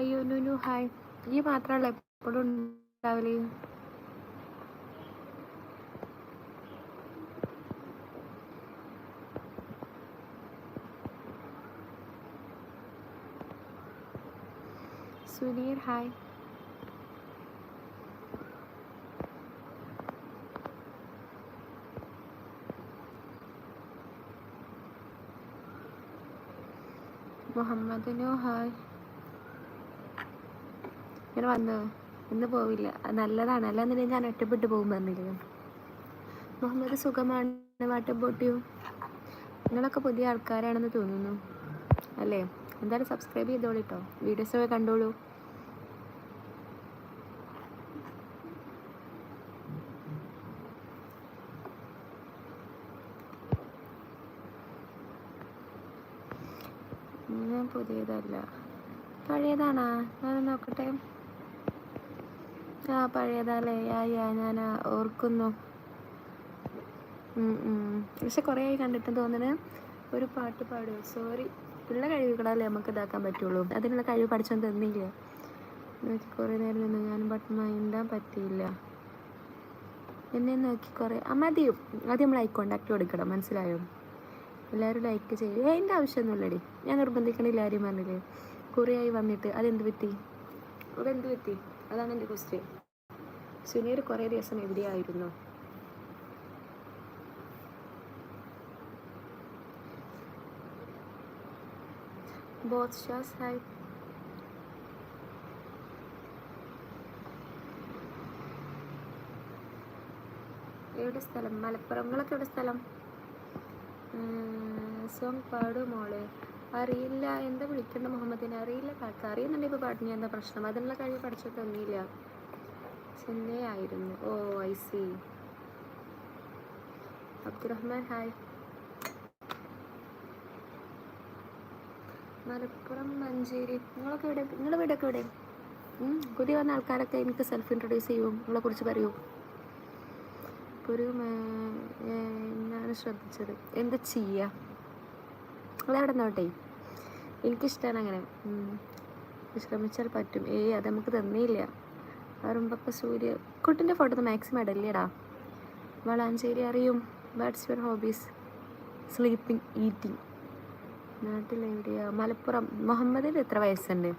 അയ്യോ നുനു ഹായ്. ഈ മാത്രമല്ല എപ്പോഴും ഉണ്ടാവില്ലേ സുനീർ ഹായ്. മുഹമ്മദിനോ ഹായ്. ഇങ്ങനെ വന്നു? ഇന്ന് പോവില്ല. നല്ലതാണ്. അല്ലാന്നുണ്ടെങ്കിൽ ഞാൻ ഒറ്റപ്പെട്ടു പോകും പറഞ്ഞില്ലേ? മുഹമ്മദ് സുഖമാണ്. വാട്ടബോട്ടിയോ നിങ്ങളൊക്കെ പുതിയ ആൾക്കാരാണെന്ന് തോന്നുന്നു. അല്ലേ? എന്തായാലും സബ്സ്ക്രൈബ് ചെയ്തോളൂ കേട്ടോ വീഡിയോസൊക്കെ കണ്ടോളൂ. പുതിയതല്ല. പഴയതാണോ? ഞാൻ നോക്കട്ടെ. ആ പഴയതല്ലേ യാ യാ ഞാൻ ഓർക്കുന്നു. പക്ഷെ കുറേ ആയി കണ്ടിട്ട് തോന്നുന്നത് ഒരു പാട്ട് പാടുമോ സോറി ഉള്ള കഴിവുകളല്ലേ നമുക്ക് ഇതാക്കാൻ പറ്റുള്ളൂ. അതിനുള്ള കഴിവ് പഠിച്ചോണ്ട് തന്നില്ലേ നോക്കി കുറേ നേരം നിന്ന് ഞാനും ബട്ട് മൈൻഡാൻ പറ്റിയില്ല. എന്നെ നോക്കി കുറേ മതിയും ആദ്യം നമ്മൾ ഐ കോണ്ടാക്ട് കൊടുക്കണം. മനസ്സിലായോ? എല്ലാവരും ലൈക്ക് ചെയ്യും. അതിന്റെ ആവശ്യമൊന്നുമില്ലടി. ഞാൻ നിർബന്ധിക്കണില്ല ആരും പറഞ്ഞില്ലേ? കുറേ ആയി വന്നിട്ട്. അതെന്ത് പറ്റി? അതെന്ത് പറ്റി? അതാണ് എന്റെ ക്വസ്റ്റ്യൻ സുനീർ കുറേ ദിവസം എവിടെയായിരുന്നു ബോസ് ഷാസ് എവിടെ സ്ഥലം? മലപ്പുറങ്ങളൊക്കെ എവിടെ സ്ഥലം? സോങ് പാടു മോളെ. അറിയില്ല എന്താ വിളിക്കണ്ട മുഹമ്മദിനെ? അറിയില്ല കാക്ക. അറിയുന്നുണ്ട് ഇപ്പോൾ പാട്ടിന് എന്താ പ്രശ്നം? അതിനുള്ള കഴിവ് പഠിച്ചു തന്നില്ല ആയിരുന്നു O I C Abdurahman hi Malappuram Manjeri. നിങ്ങളൊക്കെ എവിടെ? നിങ്ങളുടെ വീടൊക്കെ എവിടെ? പുതിയ വന്ന ആൾക്കാരൊക്കെ എനിക്ക് സെൽഫ് ഇൻട്രൊഡ്യൂസ് ചെയ്യും. നിങ്ങളെ കുറിച്ച് പറയൂ. ഇപ്പോൾ ഒരു എന്നാണ് ശ്രദ്ധിച്ചത്? എന്താ ചെയ്യുക നിങ്ങളെവിടെ നോട്ടെ എനിക്കിഷ്ടമാണ് അങ്ങനെ. വിശ്രമിച്ചാൽ ശ്രമിച്ചാൽ പറ്റും. ഏയ് അത് നമുക്ക് തന്നേയില്ല. വരുമ്പൊക്കെ സൂര്യ കുട്ടിന്റെ ഫോട്ടോ മാക്സിമം ഇടല്ലേടാ. വളാഞ്ചേരി അറിയും what's your hobbies sleeping eating നാട്ടിലെവിടെയാ Malappuram. മുഹമ്മദിന് എത്ര വയസ്സുണ്ട്.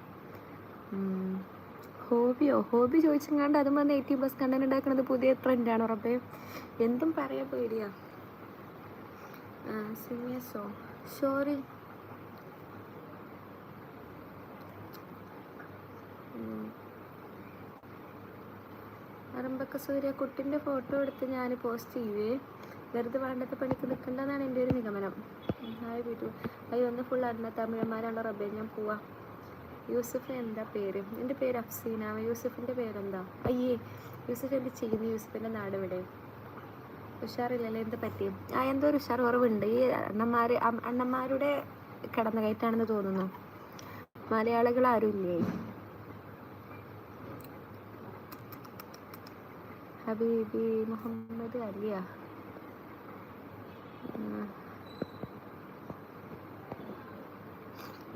ഹോബിയോ? ഹോബി ചോദിച്ചെങ്ങാണ്ട് അതും വന്ന് എയ്റ്റി പ്ലസ് കണ്ടന്റ് ഉണ്ടാക്കുന്നത് പുതിയ ട്രെൻഡാണ് ഉറപ്പേ. എന്തും പറയാൻ പേടിയാ. സിമിയസോ സോറി അറമ്പക്ക സൂര്യ കുട്ടിന്റെ ഫോട്ടോ എടുത്ത് ഞാൻ പോസ്റ്റ് ചെയ്യുവേ. വെറുതെ വേണ്ടത്തെ പണിക്ക് നിൽക്കേണ്ടതാണ് എന്റെ ഒരു നിഗമനം. ഹായ് വീട്ടു അയ്യോ ഒന്ന് ഫുൾ അറിഞ്ഞ തമിഴന്മാരാണല്ലോ റബ്ബേ ഞാൻ പോവാ. യൂസഫ് എന്താ പേര്? എന്റെ പേര് അഫ്സീന. യൂസഫിന്റെ പേരെന്താ? അയ്യേ യൂസഫ് എന്ത് ചെയ്യുന്നു യൂസഫിന്റെ നാട് ഇവിടെ ഉഷാറില്ലല്ലോ എന്ത് പറ്റി? ആ എന്തോ ഒരു ഉഷാർ കുറവുണ്ട്. ഈ അണ്ണന്മാർ അണ്ണന്മാരുടെ കടന്നുകയറ്റാണെന്ന് തോന്നുന്നു. മലയാളികൾ ആരും ഇല്ലേ? Habibi Muhammad Aliya.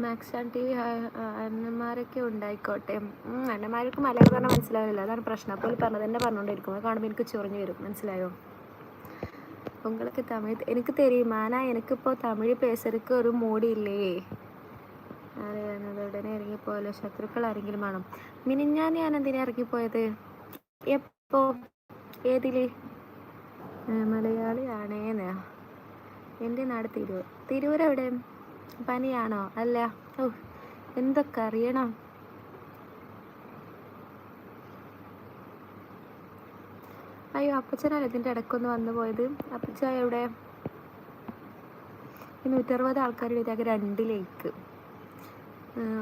Max and T V അണ്ണന്മാരൊക്കെ ഉണ്ടായിക്കോട്ടെ. അണ്ണന്മാർക്ക് മലയാളം പറഞ്ഞാൽ മനസ്സിലാവില്ല അതാണ് പ്രശ്നം. അപ്പോൾ പറഞ്ഞത് തന്നെ പറഞ്ഞുകൊണ്ടിരിക്കും അത് കാണുമ്പോൾ എനിക്ക് ചൊറിഞ്ഞു വരും. മനസ്സിലായോ? ഉങ്ങൾക്ക് തമിഴ് എനിക്ക് തെരീമാന എനിക്കിപ്പോൾ തമിഴ് പേസർക്ക് ഒരു മൂടിയില്ലേ? അറിയുന്നത് ഉടനെ ഇറങ്ങിപ്പോയല്ലോ ശത്രുക്കൾ ആരെങ്കിലും വേണം മിനിഞ്ഞാൻ ഞാൻ എന്തിനാ ഇറങ്ങിപ്പോയത്? എപ്പോ? ഏതിൽ? ആ, മലയാളിയാണേന്ന്. എന്റെ നാട് തിരൂർ. തിരൂർ എവിടെ? പനിയാണോ? അല്ല. ഓ എന്തൊക്കെ അറിയണം? അയ്യോ അപ്പച്ചനാണ് ഇതിന്റെ ഇടയ്ക്കൊന്ന് വന്നു പോയത്. അപ്പച്ച എവിടെ? നൂറ്ററുപത് ആൾക്കാരുടെ ഇതാകെ രണ്ട് ലേക്ക്.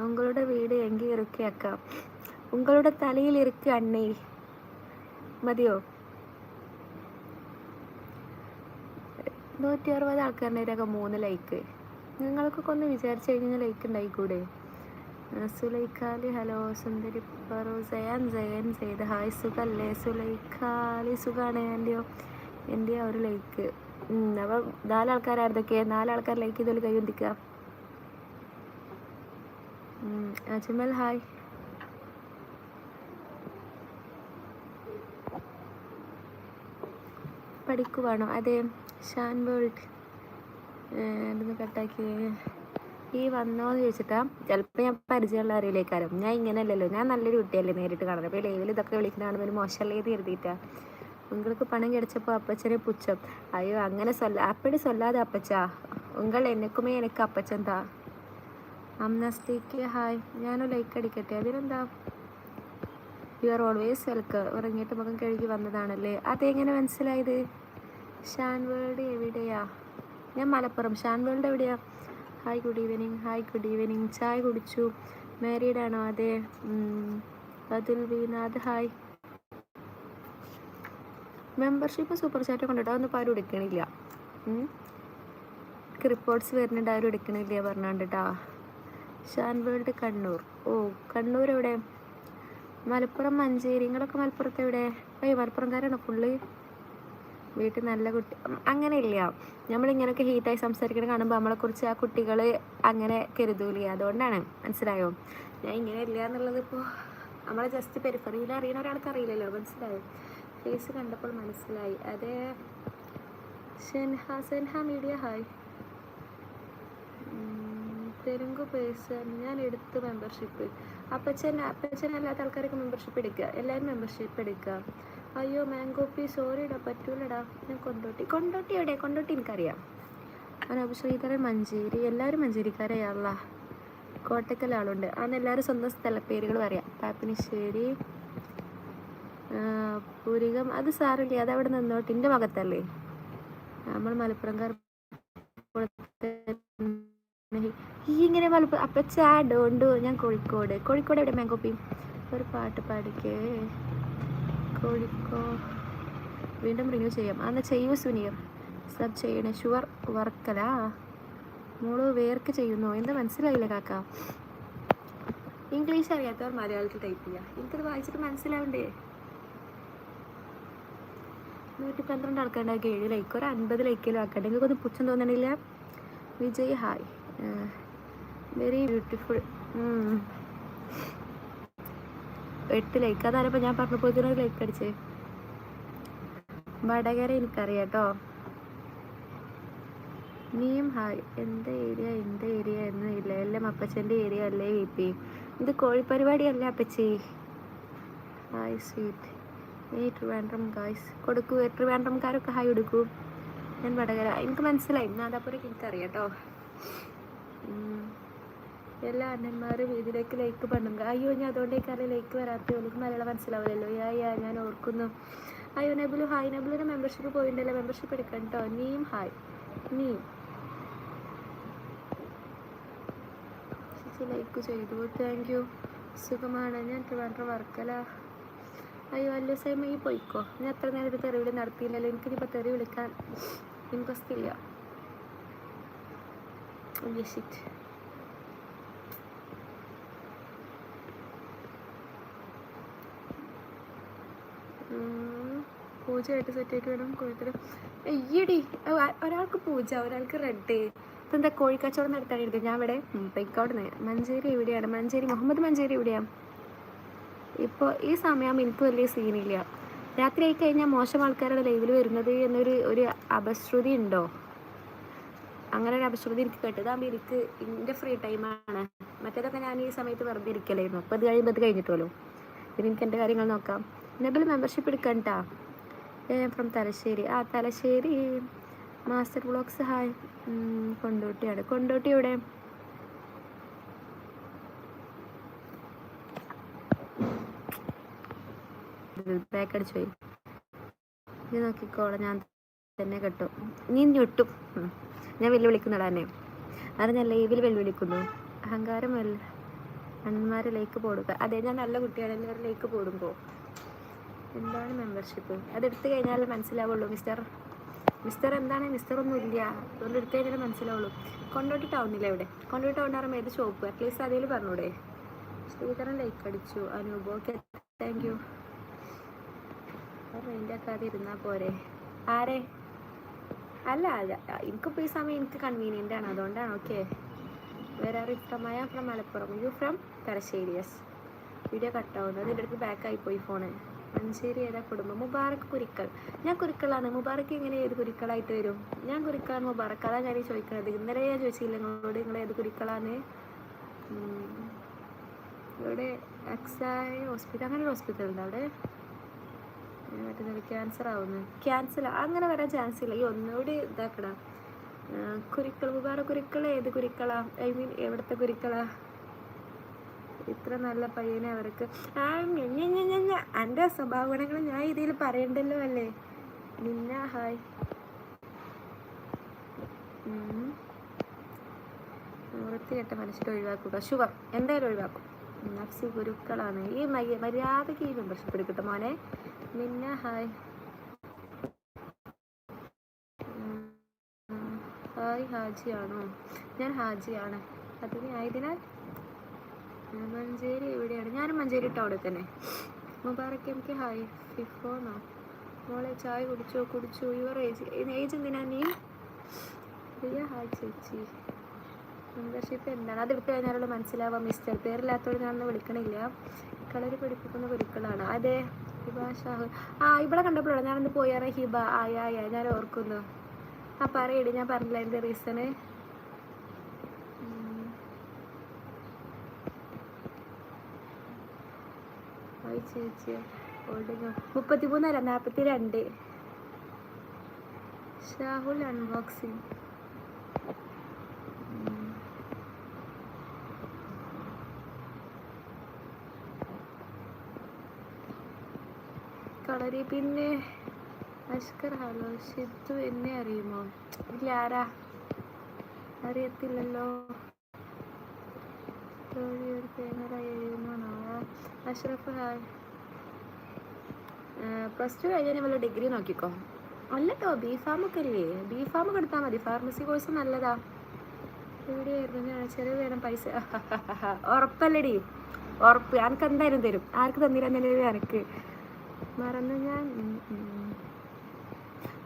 ഉങ്ങളുടെ വീട് എങ്കിൽ ഇറുക്കിയാക്കാം. ഉങ്ങളുടെ തലയിൽ ഇറുക്കി അണ്ണേ. മതിയോ? നൂറ്റി അറുപത് ആൾക്കാരുടെയൊക്കെ മൂന്ന് ലൈക്ക് നിങ്ങൾക്കൊക്കെ ഒന്ന് വിചാരിച്ചു കഴിഞ്ഞാൽ ലൈക്ക് ഉണ്ടായിക്കൂടെ? സുലൈഖാലി ഹലോ സുന്ദരി പറു സയാൻ സയാൻ സെയ്ത് ഹായ് സുഖല്ലേ? സുലൈഖാലി സുഖമാണ് എന്റെയോ എന്റെ ഒരു ലൈക്ക് അപ്പം നാലാൾക്കാരായിരുന്നൊക്കെ? നാലാൾക്കാർ ലൈക്ക് ചെയ്തോളി കൈവന്തിക്കുക അജ്മൽ ഹായ്. പഠിക്കുവാണോ? അതെ. ഷാൻബേർഗ് ഇവിടുന്ന് കട്ടാക്കി. ഈ വന്നോ എന്ന് ചോദിച്ചിട്ടാ ചിലപ്പോൾ ഞാൻ പരിചയമുള്ള അറിയില്ലേക്കാരും ഞാൻ ഇങ്ങനെയല്ലല്ലോ ഞാൻ നല്ലൊരു കുട്ടിയല്ലേ നേരിട്ട് കാണുന്നത് അപ്പോൾ ലൈവിൽ ഇതൊക്കെ വിളിക്കുന്നതാണ് ഒരു മോശമല്ലേ എന്ന് കരുതിയിട്ടാ. നിങ്ങൾക്ക് പണം കിടച്ചപ്പോൾ അപ്പച്ചനെ പുച്ഛം. അയ്യോ അങ്ങനെ സ്വല്ല അപ്പടി സ്വല്ലാതെ അപ്പച്ച. ഉങ്ങൾ എനക്കുമേ എനിക്ക് അപ്പച്ചൻ താ അംനസ്റ്റേക്ക് ഹായ്. ഞാനും ലൈക്ക് അടിക്കട്ടെ. അതിനെന്താ? യു ആർ ഓൾവേസ് വെൽക്കം ഇറങ്ങിയിട്ട് മുഖം കഴുകി വന്നതാണല്ലേ. അതെങ്ങനെ മനസ്സിലായത്? ഷാൻവേൾഡ് എവിടെയാ? ഞാൻ മലപ്പുറം. ഷാൻവേൾഡ് എവിടെയാ? Hi good evening hi good evening ചായ കുടിച്ചു. മാരീഡ് ആണോ? അതെ. Athul Vinath hi membership super chat കൊണ്ടിട്ട്? അതൊന്നും ആരും എടുക്കണില്ല. റിപ്പോർട്ട്സ് വരുന്നുണ്ട്. ആരും എടുക്കണില്ല പറഞ്ഞാണ്ടിട്ടാ. ഷാൻ വേൾഡ് കണ്ണൂർ. ഓ കണ്ണൂർ എവിടെ? മലപ്പുറം മഞ്ചേരി. നിങ്ങളൊക്കെ മലപ്പുറത്ത് എവിടെ? അയ്യോ മലപ്പുറംകാരാണോ ഫുള്ള് വീട്ടിൽ നല്ല കുട്ടി അങ്ങനെയില്ല. നമ്മളിങ്ങനെയൊക്കെ ഹീറ്റായി സംസാരിക്കണം കാണുമ്പോൾ നമ്മളെക്കുറിച്ച് ആ കുട്ടികൾ അങ്ങനെ കരുതൂലേ അതുകൊണ്ടാണ്. മനസ്സിലായോ? ഞാൻ ഇങ്ങനെ ഇല്ല എന്നുള്ളത് ഇപ്പോൾ നമ്മളെ ജസ്റ്റ് പെരിഫറിയിൽ അറിയുന്ന ഒരാൾക്ക് അറിയില്ലല്ലോ. മനസ്സിലായോ? ഫേസ് കണ്ടപ്പോൾ മനസ്സിലായി. അതെ Shenha Senha media hi. Telugu person. ഞാൻ എടുത്ത് മെമ്പർഷിപ്പ് അപ്പച്ചൻ അപ്പച്ചൻ അല്ലാത്ത ആൾക്കാരൊക്കെ മെമ്പർഷിപ്പ് എടുക്കുക എല്ലാവരും മെമ്പർഷിപ്പ് എടുക്കുക അയ്യോ മാംഗോ പീ സോറിടാ പറ്റൂലടാ. ഞാൻ കൊണ്ടോട്ടി. കൊണ്ടോട്ടി എവിടെ? കൊണ്ടോട്ടി എനിക്കറിയാം. അനബ് ശ്രീധരൻ മഞ്ചേരി. എല്ലാവരും മഞ്ചേരിക്കാരെയാള കോട്ടക്കൽ ആളുണ്ട്. അന്ന് എല്ലാവരും സ്വന്തം സ്ഥലപ്പേരുകൾ പറയാം. പാപ്പിനിശ്ശേരി പൂരികം. അത് സാറില്ലേ അത് അവിടെ നിന്നോട്ട്. എന്റെ മകത്തല്ലേ? നമ്മൾ മലപ്പുറംകാർ ഈ ഇങ്ങനെ മലപ്പുറം അപ്പച്ചാ ഡോണ്ടു. ഞാൻ കോഴിക്കോട്. കോഴിക്കോട് എവിടെ മാങ്കോപ്പി ഒരു പാട്ട് പാടിക്കേ. കോഴിക്കോ? വീണ്ടും റിന്യൂ ചെയ്യാം. അന്ന് ചെയ്യൂ സുനിയർ സബ് ചെയ്യണേ. ഷുവർ വർക്കല മോൾ വേർക്ക് ചെയ്യുന്നു? എന്ത് മനസ്സിലായില്ല കാക്ക. ഇംഗ്ലീഷ് അറിയാത്തവർ മലയാളത്തിൽ ടൈപ്പ് ചെയ്യാം. എനിക്കത് വായിച്ചിട്ട് മനസ്സിലാവണ്ടേ? നൂറ്റി പന്ത്രണ്ട് ആൾക്കാരുണ്ടാക്കി ഏഴ് ലൈക്ക് ഒരു അൻപത് ലൈക്കിലും ആക്കട്ടെ നിങ്ങൾക്കൊന്നും പുച്ഛം തോന്നണില്ല? വിജയ് ഹായ് വെരി ബ്യൂട്ടിഫുൾ എട്ട് ലൈക്ക് അതാരപ്പോൾ ഞാൻ പറഞ്ഞപ്പോൾ ഇതിനൊരു ലൈക്ക് അടിച്ചേ. വടകര എനിക്കറിയാം കേട്ടോ നീയും ഹായ്. എന്ത് ഏരിയ എന്ത് ഏരിയ എന്ന് ഇല്ല. എല്ലാം അപ്പച്ചന്റെ ഏരിയ അല്ലേ വി പി ഇത് കോഴിപ്പരിപാടി അല്ലേ അപ്പച്ചി? Hi sweet. ഈ ട്രിവാൻഡ്രം ഗായ്സ് കൊടുക്കൂ ട്രിവാൻഡ്രംകാരൊക്കെ ഹായ് കൊടുക്കൂ. ഞാൻ വടകര. എനിക്ക് മനസ്സിലായി. നാദാപുരക്ക് എനിക്കറിയാം കേട്ടോ. എല്ലാ അണ്ണന്മാരും ഇതിലേക്ക് ലൈക്ക് പണ്ടുങ്ക അയ്യോ ഞാൻ അതുകൊണ്ടേക്കാരെ ലൈക്ക് വരാത്ത എനിക്ക് മലയാളം മനസ്സിലാവില്ലല്ലോ. യാ യാ ഞാൻ ഓർക്കുന്നു. അയ്യോ നബിലു ഹായ് നബിലിന് മെമ്പർഷിപ്പ് പോയിട്ടുണ്ടല്ലോ മെമ്പർഷിപ്പ് എടുക്കണം കേട്ടോ നീയും ഹായ് നീയും ചേച്ചി ലൈക്ക് ചെയ്തു. താങ്ക് യു സുഖമാണ്. ഞാൻ ട്രിവാൻഡ്രം വർക്കല. അയ്യോ അല്ലോ സൈമ ഈ പോയിക്കോ. ഞാൻ എത്ര നേരം ഒരു തെറി വിളി നടത്തിയില്ലല്ലോ. എനിക്കിനിപ്പോൾ തെറി വിളിക്കാൻ ഇൻട്രസ്റ്റ് ഇല്ല. ഷിറ്റ് പൂജയായിട്ട് സെറ്റ് ആയിട്ട് വേണം കോഴിക്കട അയ്യടി ഒരാൾക്ക് പൂജ ഒരാൾക്ക് റെഡ് ഇപ്പം എന്താ കോഴിക്കച്ചവടം നടത്താനായിരുന്നു? ഞാൻ ഇവിടെ പൊയ്ക്കോടുന്ന് മഞ്ചേരി എവിടെയാണ്? മഞ്ചേരി മുഹമ്മദ് മഞ്ചേരി എവിടെയാണ് ഇപ്പോൾ ഈ സമയം എനിക്ക് വലിയ സീനില്ല രാത്രി ആയി കഴിഞ്ഞാൽ മോശം ആൾക്കാരുടെ ലൈവിൽ വരുന്നത് എന്നൊരു ഒരു അപശ്രുതി ഉണ്ടോ? അങ്ങനെ ഒരു അപശ്രുതി എനിക്ക് കേട്ടതാകുമ്പോൾ എനിക്ക് എന്റെ ഫ്രീ ടൈമാണ് മറ്റേതൊക്കെ ഞാൻ ഈ സമയത്ത് വെറുതെ ഇരിക്കലായിരുന്നു. അപ്പോൾ അത് കഴിയുമ്പോൾ അത് കഴിഞ്ഞിട്ടുമല്ലോ പിന്നെ എനിക്ക് എന്റെ കാര്യങ്ങൾ നോക്കാം. നബിൽ മെമ്പർഷിപ്പ് എടുക്കണ്ട ഫ്രം തലശ്ശേരി. ആ തലശ്ശേരി മാസ്റ്റർ ബ്ലോഗ്സ് ഹായ് കൊണ്ടോട്ടിയാണ്. കൊണ്ടോട്ടി എവിടെ? ബ്രേക്ക് അടിച്ചു പോയി. നീ ഞാൻ തന്നെ കെട്ടും. നീ ഞൊട്ടും ഞാൻ വെല്ലുവിളിക്കുന്നടാ എന്നെ. ഞാൻ ലൈവിൽ വെല്ലുവിളിക്കുന്നു. അഹങ്കാരം വല്ല അണ്ണന്മാരെ ലേക്ക് പോടുക. അതെ ഞാൻ നല്ല കുട്ടിയാണ്. എല്ലാവരും ലേക്ക് പോടുമ്പോൾ എന്താണ് മെമ്പർഷിപ്പ് അതെടുത്തു കഴിഞ്ഞാൽ മനസ്സിലാവുള്ളൂ മിസ്റ്റർ മിസ്റ്റർ എന്താണ്? മിസ്റ്റർ ഒന്നും ഇല്ല. അതുകൊണ്ട് എടുത്തു കഴിഞ്ഞാൽ മനസ്സിലാവുള്ളൂ. കൊണ്ടോട്ടി ടൗണില്ല ഇവിടെ. കൊണ്ടോട്ടി ടൗൺ പറയുമ്പോൾ ഏത് ഷോപ്പ് അറ്റ്ലീസ്റ്റ് അതിൽ പറഞ്ഞൂടെ? ശ്രീധരൻ ലൈക്ക് അടിച്ചു. Anoop okay thank you range ആക്കാതെ ഇരുന്നാൽ പോരെ. ആരെ? അല്ല അല്ല എനിക്കിപ്പോൾ ഈ സമയം എനിക്ക് കൺവീനിയന്റ് ആണ്. അതുകൊണ്ടാണ് ഓക്കെ വേറെ ആരും from from Malappuram. You from Thalassery yes video കട്ടാവുന്നു അതിന്റെ അടുത്ത് ബാക്കായി പോയി ഫോണ് മഞ്ചേരി ഏതാ കുടുംബം? മുബാറക്ക് കുരുക്കൾ ഞാൻ കുരുക്കളാണ് മുബാറക്ക് എങ്ങനെ ഏത് കുരുക്കളായിട്ട് വരും? ഞാൻ കുരുക്കളാണ് മുബാറക്ക് അതാണ് ഞാൻ ചോദിക്കുന്നത് ഇന്നലെ ഞാൻ ചോദിച്ചില്ല നിങ്ങളോട്? നിങ്ങൾ ഏത് കുരുക്കളാണ്. ഇവിടെ എക്സായ ഹോസ്പിറ്റൽ. അങ്ങനെ ഒരു ഹോസ്പിറ്റൽ ഉണ്ട് അവിടെ. മറ്റേ ക്യാൻസർ ആവുന്നു. ക്യാൻസർ. അങ്ങനെ വരാൻ ചാൻസ് ഇല്ല. ഈ ഒന്നുകൂടി ഇതാക്കടാ. കുരുക്കൾ മുബാറക്ക് കുരുക്കൾ ഏത് കുരുക്കളാ? ഐ മീൻ എവിടുത്തെ കുരുക്കളാ? ഇത്ര നല്ല പയ്യനെ അവർക്ക്. ആ എന്റെ സ്വഭാവ ഗുണങ്ങൾ ഞാൻ ഇതിൽ പറയണ്ടല്ലോ അല്ലേ? നിന്ന ഹായ്. വൃത്തികെട്ട മനുഷ്യരെ ഒഴിവാക്കുക. ശുഭം. എന്തായാലും ഒഴിവാക്കും. നഫ്സി ഗുരുക്കളാണ്. ഈ മയ്യ മര്യാദയ്ക്ക് ഈ മെമ്പർഷിപ്പ് എടുക്കട്ടെ മോനെ. നിന്ന ഹായ്. ഹായ് ഹാജിയാണോ? ഞാൻ ഹാജിയാണ്. അതിന് ആയതിനാൽ ഞാൻ മഞ്ചേരി എവിടെയാണ്? ഞാനും മഞ്ചേരി ടൗണിൽ തന്നെ. മുബാറക്ക് എനിക്ക് ഹായ്. ഫിഫോണോ മോളെ ചായ കുടിച്ചോ? കുടിച്ചോ? യുവർ ഏജ് ഏജ് എന്തിനാ നീ? പ്രിയ ഹായ് ചേച്ചി. മെമ്പർഷിപ്പ് എന്താണ്? അത് എടുത്തു കഴിഞ്ഞാലുള്ള മനസ്സിലാവാം മിസ്റ്റർ പേരില്ലാത്തവർ ഞാനൊന്നും വിളിക്കണില്ല. കളരി പഠിപ്പിക്കുന്ന ഗുരുക്കളാണ്. അതെ ഹിബ ഷാഹു. ആ ഇവിടെ കണ്ടപ്പോഴാണ് ഞാനൊന്ന് പോയാറേ ഹിബ ആയ ഞാൻ ഓർക്കുന്നു. ആ പറയടി ഞാൻ പറഞ്ഞില്ല. എന്റെ റീസണ് ഹായ് ചേച്ചി ഓൾഡിങ് മുപ്പത്തിമൂന്നല്ല നാൽപ്പത്തി രണ്ട് ഷാഹുൽ അൺബോക്സിങ്. കളരി പിന്നെ അഷ്കർ ഹലോ ഷിത്തു എന്നെ അറിയുമോ? ഇല്ല ആരാ? അറിയത്തില്ലല്ലോ. അഷ്റഫ് ഹായ് പ്ലസ് ടു കഴിഞ്ഞാൽ വല്ല ഡിഗ്രി നോക്കിക്കോ. അല്ലട്ടോ ബി ഫാമൊക്കെ അല്ലേ ബി ഫാമൊക്കെ എടുത്താൽ മതി. ഫാർമസി കോഴ്സ് നല്ലതാ. എവിടെയായിരുന്നു? ചെറിയ വേണം പൈസ. ഉറപ്പല്ലടി. ഉറപ്പ്. എനിക്ക് എന്തായാലും തരും. ആർക്ക് തന്നിരുന്നില്ല എനിക്ക് മറന്നു ഞാൻ.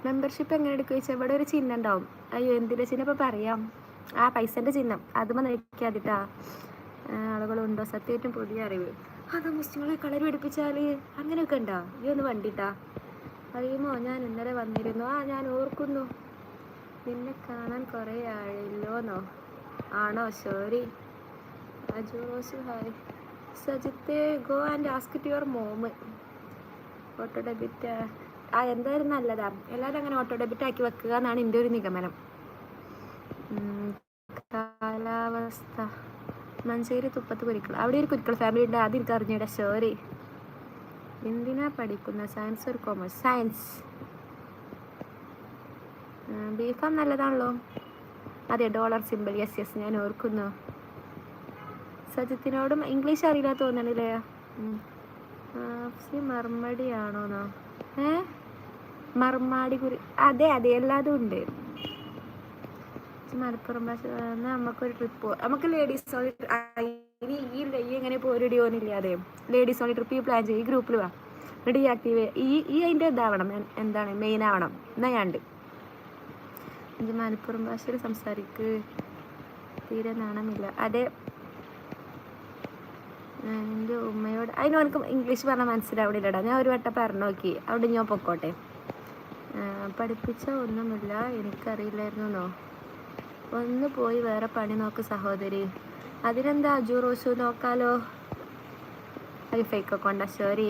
മെമ്പർഷിപ്പ് എങ്ങനെ എടുക്കുക ചോദിച്ചാൽ ഇവിടെ ഒരു ചിഹ്നം ഉണ്ടാവും. അയ്യോ എന്തിന്റെ ചിഹ്നം? ഇപ്പം പറയാം. ആ പൈസന്റെ ചിഹ്നം. അതുമ്പോൾ നയിക്കാതിട്ടാ ആളുകളുണ്ടോ? സത്യമായിട്ടും പുതിയ അറിവ്. അത് മുസ്ലിങ്ങളെ കളരി പിടിപ്പിച്ചാൽ അങ്ങനെയൊക്കെ ഉണ്ടോ? ഈ ഒന്ന് വണ്ടിട്ടാ. അറിയുമോ? ഞാൻ ഇന്നലെ വന്നിരുന്നു. ആ ഞാൻ ഓർക്കുന്നു. നിന്നെ കാണാൻ കുറേ ആയില്ലോന്നോ? ആണോ? സോറി. അജോസ് hi. സജിത്തെ go and ask to your mom auto debit. ആ എന്തായാലും നല്ലതാ. എല്ലാവരും അങ്ങനെ ഓട്ടോ ഡെബിറ്റ് ആക്കി വെക്കുക എന്നാണ് എന്റെ ഒരു നിഗമനം. കാലാവസ്ഥ. മഞ്ചേരി തുപ്പത്ത് കുരിക്കൾ അവിടെ ഒരു കുരിക്കൾ ഫാമിലി ഉണ്ട് അത് എനിക്ക് അറിഞ്ഞൂടെ സോറി എന്തിനാ പഠിക്കുന്ന? സയൻസ് ഒരു കോമേഴ്സ് സയൻസ് ബീഫാം നല്ലതാണല്ലോ. അതെ ഡോളർ സിമ്പിൾ യെസ് യെസ് ഞാൻ ഓർക്കുന്നു. സജിത്തിനോടും ഇംഗ്ലീഷ് അറിയില്ല തോന്നണില്ലേ? മർമടിയാണോന്നോ ഏ? മർമാടി കുരി അതെ അതെ എല്ലാതും ഉണ്ട്. മലപ്പുറം ഭാഷ നമുക്കൊരു ട്രിപ്പ് നമുക്ക് ലേഡീസ് ഓൺലി ഈ ഈ എങ്ങനെ പോരടി ഓനില്ല അതെ ലേഡീസ് ഓൺലി ട്രിപ്പ് ഈ പ്ലാൻ ചെയ്യും ഈ ഗ്രൂപ്പിൽ വാ. റെഡി ആക്റ്റീവ് ഈ ഈ അതിന്റെ ഇതാവണം എന്താണ് മെയിൻ ആവണം. എന്നാ ഞാണ്ട് ഇത് മലപ്പുറം ഭാഷയിൽ സംസാരിക്ക്. തീരെ നാണമില്ല. അതെ. എന്റെ ഉമ്മയോട് അതിന് എനിക്ക് ഇംഗ്ലീഷ് പറഞ്ഞാൽ മനസ്സിലാവണില്ലടാ. ഞാൻ ഒരു വട്ടം പറഞ്ഞു നോക്കി. അവിടെ ഞാൻ പൊക്കോട്ടെ. പഠിപ്പിച്ച ഒന്നുമില്ല. എനിക്കറിയില്ലായിരുന്നോ ഒന്ന് പോയി വേറെ പണി നോക്ക് സഹോദരി. അതിനെന്താ അജു റോസു നോക്കാലോ? വൈഫൈക്ക് കൊണ്ട സോറി.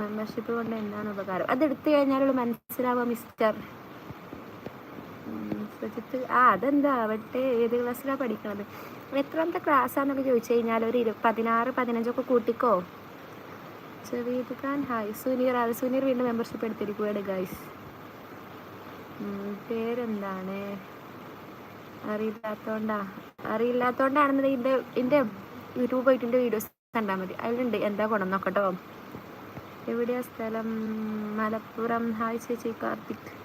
മെമ്പർഷിപ്പ് കൊണ്ട് എന്താണ് ഉപകാരം? അത് എടുത്തു കഴിഞ്ഞാലുള്ള മനസ്സിലാവുക മിസ്റ്റർ സുജിത്ത് ആ അതെന്താ? ആവട്ടെ ഏത് ക്ലാസ്സിലാണ് പഠിക്കണത്? എത്രാമത്തെ ക്ലാസ്സാന്നൊക്കെ ചോദിച്ചു കഴിഞ്ഞാൽ ഒരു ഇരു പതിനാറ് പതിനഞ്ചൊക്കെ കൂട്ടിക്കോ. ചെറിയ ഹായ് സുനീർ. അത് സുനീർ വീണ്ടും മെമ്പർഷിപ്പ് എടുത്തിരിക്കുകയാണ് ഗൈസ് പേരെന്താണ്? അറിയില്ലാത്തോണ്ടാ. അറിയില്ലാത്തോണ്ടാണെന്ന് ഇന്റെ ഇന്റെ യൂട്യൂബ് പോയിട്ട് എന്റെ വീഡിയോസ് കണ്ടാൽ മതി. അതിലുണ്ട് എന്താ ഗുണം നോക്കട്ടോ. എവിടെയാ സ്ഥലം? മലപ്പുറം. ഹായ് ചേച്ചി കാർത്തിക്.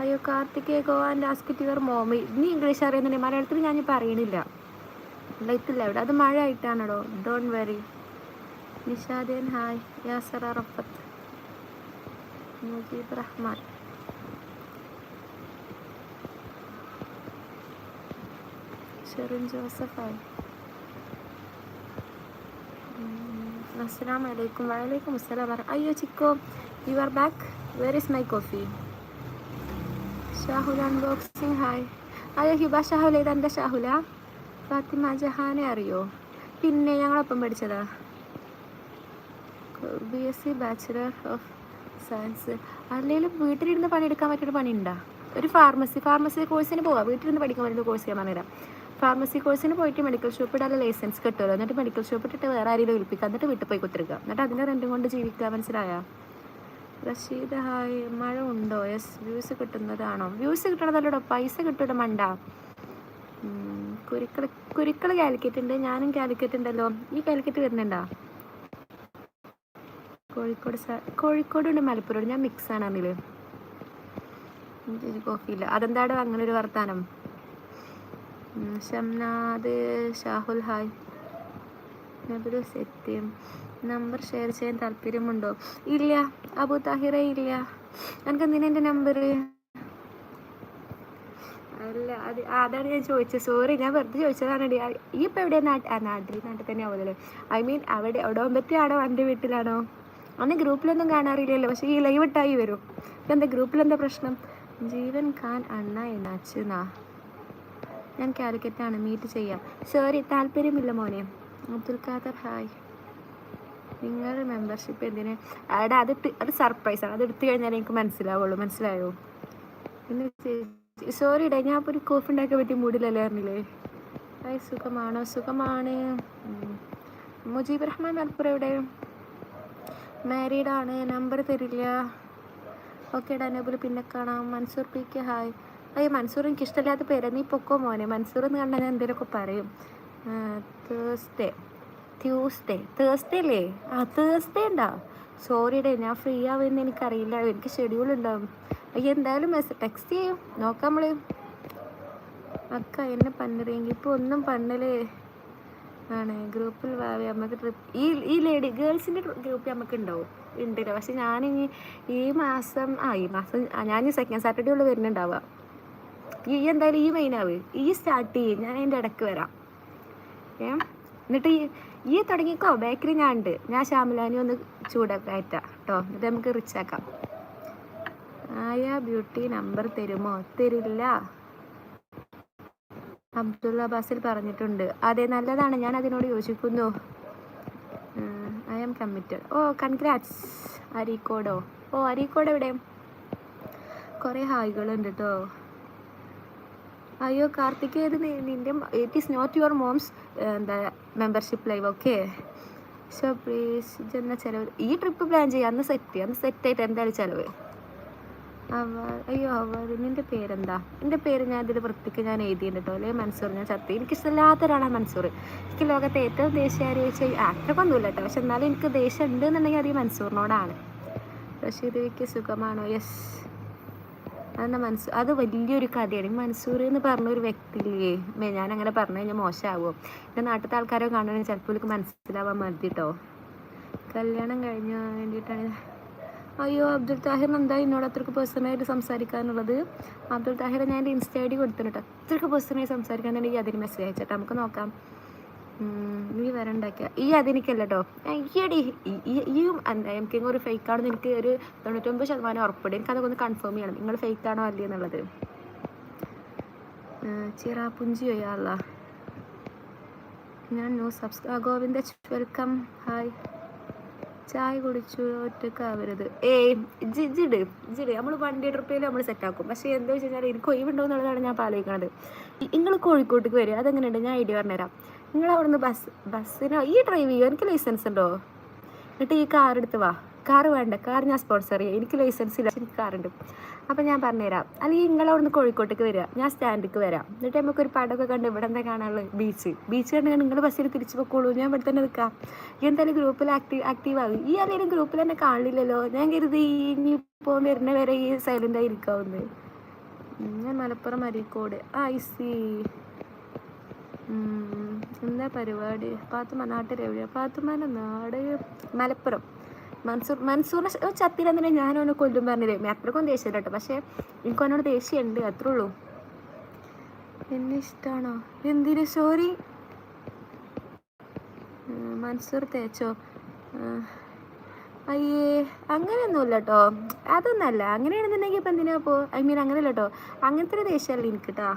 അയ്യോ Karthik go and ask it your mommy. നീ ഇംഗ്ലീഷ് അറിയുന്നുണ്ട് മലയാളത്തിൽ ഞാൻ പറയണില്ല. ലൈറ്റില്ല ഇവിടെ. അത് മഴ ആയിട്ടാണോ ഡോൺ വെറി നിഷാദേൻ hi. Yasar Arafat. Mujeeb Rahman. Sherin Joseph hi ഉം, അസ്സാം വലൈക്കും വലൈക്കും അസ്സലാം. അയ്യോ Chikko you are back where is my coffee Shahul unboxing hi അയ്യോ ഹിബ ഷാഹുൽ ഇത് എന്റെ ഷാഹുല? ഫാത്തിമ ജഹാനെ അറിയോ? പിന്നെ ഞങ്ങളൊപ്പം പഠിച്ചതാ? B S C bachelor of science അല്ലെങ്കിലും വീട്ടിലിരുന്ന് പണിയെടുക്കാൻ പറ്റിയൊരു പണിയുണ്ടോ? ഒരു ഫാർമസി ഫാർമസി കോഴ്സിന് പോവാം. വീട്ടിലിരുന്ന് പഠിക്കാൻ പറ്റുന്ന കോഴ്സ് ഞാൻ പറഞ്ഞുതരാം. ഫാർമസി കോഴ്സിന് പോയിട്ട് മെഡിക്കൽ ഷോപ്പ് ഇടാൻ ലൈസൻസ് കിട്ടുമല്ലോ. എന്നിട്ട് മെഡിക്കൽ ഷോപ്പ് ഇട്ടിട്ട് വേറെ ആരെങ്കിലും ഏൽപ്പിക്കുക എന്നിട്ട് വീട്ടിൽ പോയി കുത്തിരിക്കുക. എന്നിട്ട് അതിന്റെ റെന്റും കൊണ്ട് ജീവിക്കുക മനസ്സിലായോ? റഷീദ് ഹായ്. മഴ ഉണ്ടോ? യെസ് വ്യൂസ് കിട്ടുന്നതാണോ? വ്യൂസ് കിട്ടണതല്ലോ പൈസ കിട്ടൂടെ മണ്ട. കുരുക്കൾ കുരുക്കൾ കാലിക്കറ്റ് ഉണ്ട്. ഞാനും കാലിക്കറ്റ് ഉണ്ടല്ലോ. ഈ കാലിക്കറ്റ് വരുന്നുണ്ടോ? കോഴിക്കോട് കോഴിക്കോട് ഉണ്ട് മലപ്പുറം. ഞാൻ മിക്സ് ആണ് അതിൽ കോഫിയില്ല അതെന്താണ് അങ്ങനെ ഒരു വർത്താനം? ഷംനാദ് ഷാഹുൽ ഹായ്. നബിലു സത്യം നമ്പർ ഷെയർ ചെയ്യാൻ താല്പര്യമുണ്ടോ? ഇല്ല. അബു താഹിറ ഇല്ല. എനിക്ക് എന്തിനാ എന്റെ നമ്പർ അല്ല അത് അതാണ് ഞാൻ ചോദിച്ചത്. സോറി ഞാൻ വെറുതെ ചോദിച്ചതാണ് ഈ ഇപ്പം എവിടെയാണ് നാട്ടിൽ നാട്ടിൽ നാട്ടിൽ തന്നെ ആവുമല്ലോ ഐ മീൻ അവിടെ ഒമ്പത്തിയാണോ എന്റെ വീട്ടിലാണോ? അന്ന് ഗ്രൂപ്പിലൊന്നും കാണാറില്ലല്ലോ. പക്ഷേ ഈ ലൈവ് ഇട്ടായി വരും. എന്താ ഗ്രൂപ്പിലെന്താ പ്രശ്നം? ജീവൻ ഖാൻ അണ്ണ എണ്ണാച്ചുന്നാ ഞാൻ കാലിക്കറ്റാണ് മീറ്റ് ചെയ്യാം. സോറി താല്പര്യമില്ല മോനെ. അബ്ദുൽ ഖാദർ ഹായ് നിങ്ങൾ മെമ്പർഷിപ്പ് എന്തിന്? അവിടെ അത് അത് സർപ്രൈസാണ് അത് എടുത്തു കഴിഞ്ഞാൽ എനിക്ക് മനസ്സിലാവുള്ളൂ. മനസ്സിലായോ? പിന്നെ സോറി ഡേ ഞാൻ ഒരു കോഫി ഉണ്ടാക്കാൻ പറ്റിയ മൂടിലല്ലേ അറിഞ്ഞില്ലേ ഹായ് സുഖമാണോ? സുഖമാണ്. മുജീബ് റഹ്മാൻ മലപ്പുറം എവിടെ? മാരീഡാണ് നമ്പർ തരില്ല. ഓക്കെ ഡാനബിൾ പിന്നെ കാണാം. മൻസൂർ പി കെ ഹായ് അയ്യോ മൻസൂർ എനിക്ക് ഇഷ്ടമില്ലാത്ത പേര്. നീ പൊക്കോ മോനെ? മൻസൂർ എന്ന് കണ്ടാൽ ഞാൻ എന്തെങ്കിലുമൊക്കെ പറയും. തേഴ്സ്ഡേ ട്യൂസ്ഡേ തേഴ്സ്ഡേ അല്ലേ ആ തേഴ്സ്ഡേ ഉണ്ടാ സോറി ഡേ ഞാൻ ഫ്രീ ആവുമെന്ന് എനിക്കറിയില്ല. എനിക്ക് ഷെഡ്യൂൾ ഉണ്ടാവും. അയ്യോ എന്തായാലും മെസ്സേജ് ടെക്സ്റ്റ് ചെയ്യും. നോക്കാം നമ്മൾ അക്ക എന്നെ പന്നറിയെങ്കിൽ ഇപ്പോൾ ഒന്നും പണ്ണലേ ആണ്. ഗ്രൂപ്പിൽ ഭാവി നമുക്ക് ട്രിപ്പ് ഈ ഈ ലേഡി ഗേൾസിന്റെ ഗ്രൂപ്പിൽ നമുക്ക് ഉണ്ടാവും ഉണ്ടല്ലോ പക്ഷെ ഞാൻ ഈ മാസം ആ ഈ മാസം ഞാൻ സെക്കൻഡ് സാറ്റർഡേ ഉള്ള വരുന്നുണ്ടാവുക. ഈ എന്തായാലും ഈ മെയിനാവ് ഈ സ്റ്റാർട്ട് ചെയ്യും. ഞാൻ അതിന്റെ ഇടയ്ക്ക് വരാം. ഏ? എന്നിട്ട് ഈ ഈ തുടങ്ങിക്കോ. ബേക്കറി ഞാൻ ഉണ്ട്. ഞാൻ ശ്യാമിലാനി ഒന്ന് ചൂട കയറ്റാം കേട്ടോ എന്നിട്ട് നമുക്ക് റിച്ച് ആക്കാം. ആയ ബ്യൂട്ടി നമ്പർ തരുമോ? തരില്ല. അബ്ദുള്ള ബാസിൽ പറഞ്ഞിട്ടുണ്ട്. അതെ നല്ലതാണ്. ഞാൻ അതിനോട് യോജിക്കുന്നു. I am committed oh congrats അരീക്കോടോ. ഓ അരീക്കോട് എവിടെ? കുറേ ഹായ്കളുണ്ട് കേട്ടോ അയ്യോ കാർത്തിക് ഇത് നിന്റെ it is not your mom's എന്താ membership live okay so please ഇതെന്ന ചിലവ്? ഈ ട്രിപ്പ് പ്ലാൻ ചെയ്യാം അന്ന് സെറ്റ് അന്ന് സെറ്റായിട്ട് എന്തായാലും ചിലവ്. അയ്യോ അവർ നിന്റെ പേരെന്താ? എന്റെ പേര് ഞാൻ ഇതിൽ വൃത്തിക്ക് ഞാൻ എഴുതിയിട്ടുണ്ട് കേട്ടോ അല്ലേ മൻസൂർ? ഞാൻ ചത്തി. എനിക്ക് ഇഷ്ടമില്ലാത്ത ഒരാളാണ് മൻസൂർ. എനിക്ക് ലോകത്തെ ഏറ്റവും ദേഷ്യാരി വെച്ചാൽ ഒന്നുമില്ല കേട്ടോ. പക്ഷെ എന്നാലും എനിക്ക് ദേഷ്യം ഉണ്ട് എന്നുണ്ടെങ്കിൽ അത് ഈ മൻസൂറിനോടാണ്. റഷീദയ്ക്ക് സുഖമാണോ? യെസ് അതെന്നാ മനസ്സ് അത് വലിയൊരു കഥയാണ്. മൻസൂർ എന്ന് പറഞ്ഞ ഒരു വ്യക്തിയില്ലേ ഞാൻ അങ്ങനെ പറഞ്ഞു കഴിഞ്ഞാൽ മോശമാകുമോ എന്റെ നാട്ടിലത്തെ ആൾക്കാരെ കാണുകയാണെങ്കിൽ ചിലപ്പോൾ എനിക്ക് മനസ്സിലാവാൻ മതി കേട്ടോ കല്യാണം കഴിഞ്ഞ വേണ്ടിയിട്ടാണ്. അയ്യോ അബ്ദുൽ താഹിർ എന്താ എന്നോട് അത്രയ്ക്ക് പേഴ്സണലായിട്ട് സംസാരിക്കാനുള്ളത് അബ്ദുൽ താഹിർ ഞാൻ എന്റെ ഇൻസ്റ്റ ഐ ഡി കൊടുത്തിട്ടുണ്ട്. അത്രയ്ക്ക് പേഴ്സണലായി സംസാരിക്കാനുണ്ടെങ്കിൽ അതിന് മെസ്സേജ് അയച്ചിട്ട് നമുക്ക് നോക്കാം. നീ വരണ്ടാക്കിയ ഈ അതെനിക്കല്ല കേട്ടോ ഈയടി ഈ എന്താ എനിക്ക് ഒരു ഫേക്ക് ആണെന്ന് എനിക്ക് ഒരു തൊണ്ണൂറ്റൊമ്പത് ശതമാനം ഉറപ്പിടും എനിക്ക് അതൊക്കെ ഒന്ന് കൺഫേം ചെയ്യണം. നിങ്ങൾ ഫേക്ക് ആണോ അല്ലേ എന്നുള്ളത്. ചിറാപ്പുഞ്ചി അല്ല ഞാൻ new subscribe Govinda welcome hi ചായ കുടിച്ചു ഒറ്റക്കാവരുത് ഏയ് ജിജിട് ജിഡ് നമ്മൾ വണ്ടി ട്രിപ്പിൽ നമ്മൾ സെറ്റാക്കും പക്ഷേ എന്താ വെച്ച് കഴിഞ്ഞാൽ എനിക്ക് ഒഴിവുണ്ടോ എന്നുള്ളതാണ് ഞാൻ ആലോചിക്കുന്നത് നിങ്ങൾ കോഴിക്കോട്ടേക്ക് വരിക. അതെങ്ങനെയുണ്ട്? ഞാൻ ഐഡിയ പറഞ്ഞുതരാം. നിങ്ങൾ അവിടുന്ന് ബസ് ബസ്സിനോ ഈ ഡ്രൈവ് ചെയ്യുമോ എനിക്ക് ലൈസൻസ് ഉണ്ടോ? എന്നിട്ട് ഈ കാർ എടുത്ത് വാ. കാർ വേണ്ട. കാർ ഞാൻ സ്പോൺസർ ചെയ്യാം. എനിക്ക് ലൈസൻസ് ഇല്ല. എനിക്ക് കാറുണ്ട് അപ്പം ഞാൻ പറഞ്ഞുതരാം. അല്ലെങ്കിൽ നിങ്ങൾ അവിടുന്ന് കോഴിക്കോട്ടേക്ക് വരിക. ഞാൻ സ്റ്റാൻഡിലേക്ക് വരാം. എന്നിട്ട് നമുക്കൊരു പടമൊക്കെ കണ്ട് ഇവിടെ എന്താ കാണാനുള്ളത്? ബീച്ച് ബീച്ച് കണ്ട് നിങ്ങൾ ബസ്സിൽ തിരിച്ചു പോയിക്കോളൂ ഞാൻ ഇവിടെ തന്നെ നിൽക്കാം എന്തായാലും ഗ്രൂപ്പിൽ ആക്റ്റീവ് ആക്റ്റീവ് ആകും ഈ ആരെയും ഗ്രൂപ്പിൽ എന്നെ കാണില്ലല്ലോ ഞാൻ കരുതി ഇനി പോകാൻ വരുന്ന വരെ ഈ സൈലന്റ് ആയിരിക്കാവുന്നത്. ഞാൻ മലപ്പുറം അരീക്കോട്. ഐ സി എന്താ പരിപാടി? പാത്തുമ്മ നാട്ടിലെ എവിടെയാണ് പാത്തുമ്മന്റെ നാട് മലപ്പുറം. മൻസൂർ മൻസൂറിനെ ചത്തിലെന്നെ ഞാൻ അവനെ കൊല്ലും പറഞ്ഞില്ലേ? അത്രക്കും ദേഷ്യം കേട്ടോ പക്ഷേ എനിക്ക് അവനോട് ദേഷ്യമുണ്ട് അത്രേ ഉള്ളൂ. എന്നെ ഇഷ്ടമാണോ എന്തിന്? സോറി. മൻസൂർ തേച്ചോ? അയ്യേ അങ്ങനെയൊന്നുമില്ല കേട്ടോ അതൊന്നല്ല. അങ്ങനെയാണെന്നുണ്ടെങ്കിൽ ഇപ്പം എന്തിനാ പോ? ഐ മീൻ അങ്ങനെയല്ല കേട്ടോ അങ്ങനത്തെ ഒരു ദേഷ്യമല്ല എനിക്ക് കേട്ടോ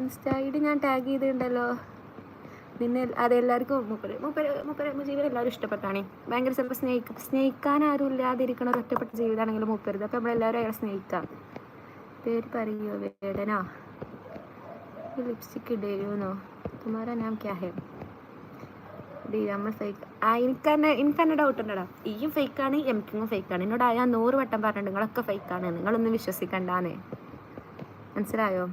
ഇൻസ്റ്റ ഐ ഡി ഞാൻ ടാഗ് ചെയ്തിട്ടുണ്ടല്ലോ. നിന്നെ അതെല്ലാവർക്കും മുപ്പര് മുപ്പര് മുപ്പര് ജീവിതം എല്ലാവരും ഇഷ്ടപ്പെട്ടാണ്. ഭയങ്കര ചിലപ്പോൾ സ്നേഹിക്ക സ്നേഹിക്കാൻ ആരും ഇല്ലാതിരിക്കണ ഒറ്റപ്പെട്ട ജീവിതമാണെങ്കിലും മുപ്പരുത്. അപ്പോൾ നമ്മളെല്ലാവരും അയാളെ സ്നേഹിക്കാം. പേര് പറയോ വേദന? ലിപ്സ്റ്റിക് ഇടരുന്നോ? തുമാരാ ഞാൻ ക്യാ ഹേ ഡി നമ്മൾ ഫേക്ക് ആ എനിക്ക് തന്നെ എനിക്ക് തന്നെ ഡൗട്ട് ഉണ്ടടാ. ഈയും ഫേക്കാണ് എനിക്കും ഫേക്കാണ് എന്നോട് ഞാൻ നൂറ് വട്ടം പറഞ്ഞിട്ടുണ്ട് നിങ്ങളൊക്കെ ഫേക്കാണ് നിങ്ങളൊന്നും വിശ്വസിക്കണ്ടാന്നേ. മനസ്സിലായോ?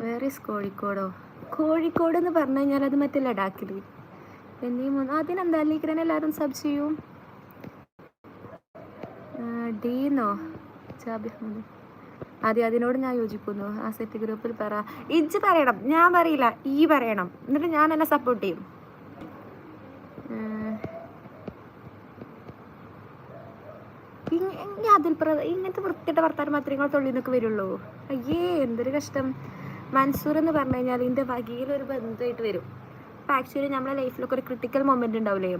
വേറെ കോഴിക്കോടോ കോഴിക്കോട്? എന്ന് പറഞ്ഞു കഴിഞ്ഞാൽ അത് മറ്റേ ലഡാക്കിൽ. എന്നീ മൂന്ന് അതിനെന്താ? ലീഗ്രനെ എല്ലാവരും സബ് ചെയ്യും. ഡീനോ ജാബി അതെ അതിനോട് ഞാൻ യോജിക്കുന്നു. ആ സെറ്റ് ഗ്രൂപ്പിൽ പറ. ഇജ് പറയണം. ഞാൻ പറയില്ല. ഈ പറയണം. എന്നിട്ട് ഞാൻ എന്നെ സപ്പോർട്ട് ചെയ്യും. അതിൽ ഇങ്ങനത്തെ വൃത്തിയുടെ വർത്താനം മാത്രമേ നിന്നൊക്കെ വരുള്ളൂ. അയ്യേ എന്തൊരു കഷ്ടം. മൻസൂർ എന്ന് പറഞ്ഞു കഴിഞ്ഞാൽ ഇതിന്റെ വകയിലൊരു ബന്ധമായിട്ട് വരും. അപ്പോൾ ആക്ച്വലി നമ്മുടെ ലൈഫിലൊക്കെ ഒരു ക്രിട്ടിക്കൽ മൊമെന്റ് ഉണ്ടാവില്ലേ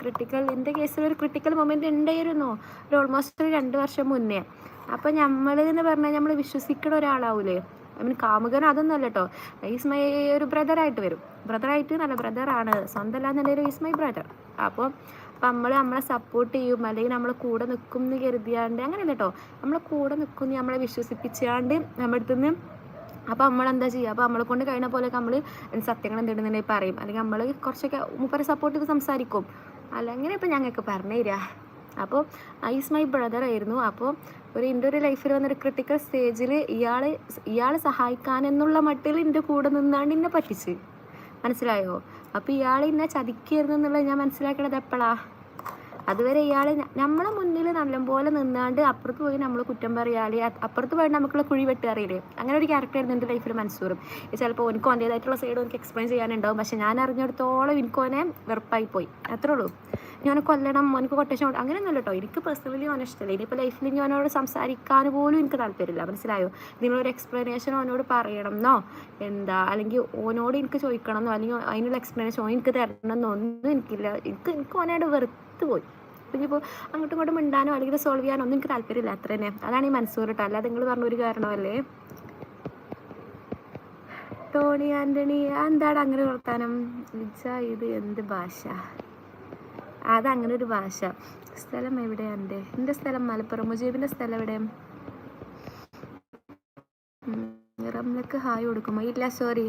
ക്രിട്ടിക്കൽ എന്റെ കേസിൽ ഒരു ക്രിട്ടിക്കൽ മൊമെന്റ് ഉണ്ടായിരുന്നു. ഒരു ഓൾമോസ്റ്റ് ഒരു രണ്ട് വർഷം മുന്നേ. അപ്പോൾ നമ്മൾ എന്ന് പറഞ്ഞാൽ നമ്മൾ വിശ്വസിക്കുന്ന ഒരാളാവൂലേ? ഐ മീൻ കാമുകൻ അതൊന്നുമല്ല കേട്ടോ. ഈസ് മൈ ഒരു ബ്രദറായിട്ട് വരും. ബ്രദറായിട്ട് നല്ല ബ്രദറാണ് സ്വന്തം അല്ലാന്നുണ്ടെങ്കിൽ ഈസ് മൈ ബ്രദർ അപ്പോൾ അപ്പം നമ്മൾ നമ്മളെ സപ്പോർട്ട് ചെയ്യും. അല്ലെങ്കിൽ നമ്മളെ കൂടെ നിൽക്കും എന്ന് കരുതിയാണ്ട് അങ്ങനെയല്ല കേട്ടോ. നമ്മളെ കൂടെ നിൽക്കും നമ്മളെ വിശ്വസിപ്പിച്ചാണ്ട് നമ്മുടെ അടുത്ത് നിന്ന് അപ്പോൾ നമ്മൾ എന്താ ചെയ്യുക അപ്പോൾ നമ്മളെ കൊണ്ട് കഴിയുന്ന പോലെ നമ്മൾ സത്യങ്ങൾ എന്തിടുന്നുണ്ടെങ്കിൽ പറയും. അല്ലെങ്കിൽ നമ്മൾ കുറച്ചൊക്കെ മൂപ്പരെ സപ്പോർട്ട് ചെയ്ത് സംസാരിക്കും. അല്ല അങ്ങനെ ഇപ്പം ഞങ്ങൾക്ക് പറഞ്ഞു തരിക അപ്പോൾ ഐസ് മൈ ബ്രദർ ആയിരുന്നു. അപ്പോൾ ഒരു എന്റെ ഒരു ലൈഫിൽ വന്നൊരു ക്രിട്ടിക്കൽ സ്റ്റേജിൽ ഇയാൾ ഇയാൾ സഹായിക്കാൻ എന്നുള്ള മട്ടിൽ എന്റെ കൂടെ നിന്നാണ്ട് എന്നെ പറ്റിച്ച് മനസ്സിലായോ? അപ്പോൾ ഇയാൾ എന്നെ ചതിക്കായിരുന്നു എന്നുള്ളത് ഞാൻ മനസ്സിലാക്കണത് എപ്പോഴാ അതുവരെ ഇയാൾ നമ്മളെ മുന്നിൽ നല്ലപോലെ നിന്നാണ്ട് അപ്പുറത്ത് പോയി നമ്മൾ കുറ്റം പറയാളി അപ്പുറത്ത് പോയി നമുക്കുള്ള കുഴി വെട്ടുകറിയില്ലേ അങ്ങനെ ഒരു ക്യാരക്ടറായിരുന്നു എന്റെ ലൈഫിൽ മനസ്സൂറും ചിലപ്പോൾ എനിക്ക് അതിന്റേതായിട്ടുള്ള സൈഡ് എനിക്ക് എക്സ്പ്ലെയിൻ ചെയ്യാനുണ്ടാവും. പക്ഷെ ഞാൻ അറിഞ്ഞിടത്തോളം എനിക്കോനെ വെറുപ്പായി പോയി. അത്രേ ഉള്ളൂ. ഞാൻ കൊല്ലണം എനിക്ക് കൊട്ടേഷൻ അങ്ങനെയൊന്നുമില്ല കേട്ടോ എനിക്ക് പേഴ്സണലി ഓനെ ഇഷ്ടമല്ല ഇനിയിപ്പോൾ ലൈഫിൽ ഞാൻ അവനോട് സംസാരിക്കാൻ പോലും എനിക്ക് താല്പര്യമില്ല. മനസ്സിലായോ? നിങ്ങളൊരു എക്സ്പ്ലനേഷൻ ഓനോട് പറയണം എന്നോ എന്താ? അല്ലെങ്കിൽ ഓനോട് എനിക്ക് ചോദിക്കണം എന്നോ അല്ലെങ്കിൽ അതിനുള്ള എക്സ്പ്ലനേഷൻ ഓൻ എനിക്ക് തരണം എന്നോ ഒന്നും എനിക്കില്ല. എനിക്ക് എനിക്ക് ഓനോട് വെറുത്ത് പോയി. പിന്നെ ഇപ്പോൾ അങ്ങോട്ടും ഇങ്ങോട്ടും മിണ്ടാനോ അല്ലെങ്കിൽ സോൾവ് ചെയ്യാനോ ഒന്നും എനിക്ക് താല്പര്യമില്ല അത്ര തന്നെ. അതാണ് ഈ മനസ്സൂർ കേട്ടോ അല്ലാതെ നിങ്ങൾ പറഞ്ഞ ഒരു കാരണമല്ലേ? ടോണി ആന്റണി എന്താണ് അങ്ങനെ വർത്താനം? വിജ ഇത് എന്ത് ഭാഷ? അതങ്ങനെ ഒരു ഭാഷ. സ്ഥലം എവിടെയാണ് എന്റെ എന്റെ സ്ഥലം മലപ്പുറം. മുജീബിന്റെ സ്ഥലം എവിടെ? റംലക്ക് ഹായ് കൊടുക്കുമോ? ഇല്ല സോറി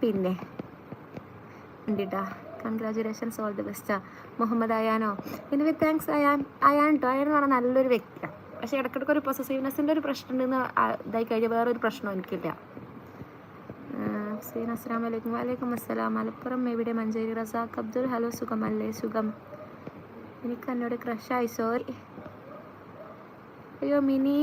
പിന്നെ ഉണ്ടിട്ടാ. കൺഗ്രാചുലേഷൻസ് ഓൾ ദി ബെസ്റ്റാ Muhammad അയാനോ. Anyway thanks Ayaan. Ayan കേട്ടോ അയാൻ എന്ന് പറഞ്ഞാൽ നല്ലൊരു വ്യക്തിയാണ് പക്ഷേ ഇടയ്ക്കിടയ്ക്ക് ഒരു പൊസസീവ്നെസ്സിന്റെ ഒരു പ്രശ്നം ഉണ്ടെന്ന് ഇതായി കഴിഞ്ഞാൽ വേറൊരു പ്രശ്നം എനിക്കില്ല. ഹുസൈൻ അസ്സാം വലൈക്കും വലൈക്കും അസ്സലാം. മലപ്പുറം എവിടെ? മഞ്ചേരി റസാഖ് അബ്ദുൽ ഹലോ സുഖം അല്ലേ? സുഖം. എനിക്ക് എന്നോട് ക്രഷായി സോറി അയ്യോ മിനി.